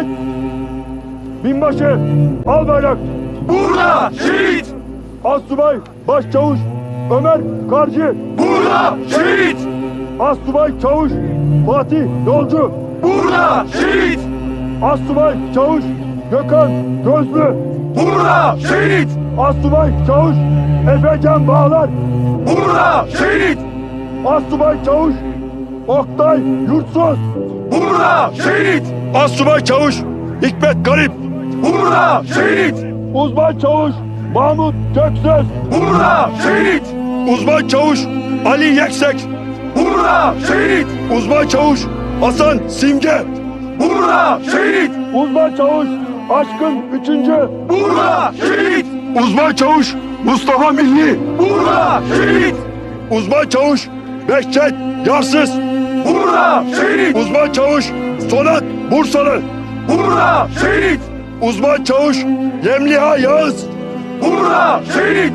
Geç! Binbaşı, al bayrak. Burada şehit! Assubay, başçavuş, Ömer Karcı. Burada şehit! Assubay çavuş, Fatih Yolcu. Burada şehit! Assubay çavuş, Gökhan Gözlü. Burada şehit! Assubay çavuş, Efecan Bağlar. Burada şehit! Assubay çavuş, Oktay Yurtsuz. Burada şehit! Assubay çavuş, Hikmet Garip. Burada şehit! Uzman çavuş, Mahmut Göksöz. Burada şehit! Uzman çavuş, Ali Yeksek. Burada şehit! Uzman çavuş, Hasan Simge. Burada şehit! Uzman çavuş, Aşkın Üçüncü. Burada şehit! Uzman çavuş, Mustafa Milli. Burada şehit! Uzman çavuş, Behçet Yarsız. Burada şehit! Uzman çavuş, Sonat Bursalı. Burada şehit! Uzman çavuş, Yemliha Yağız. Burada şehit!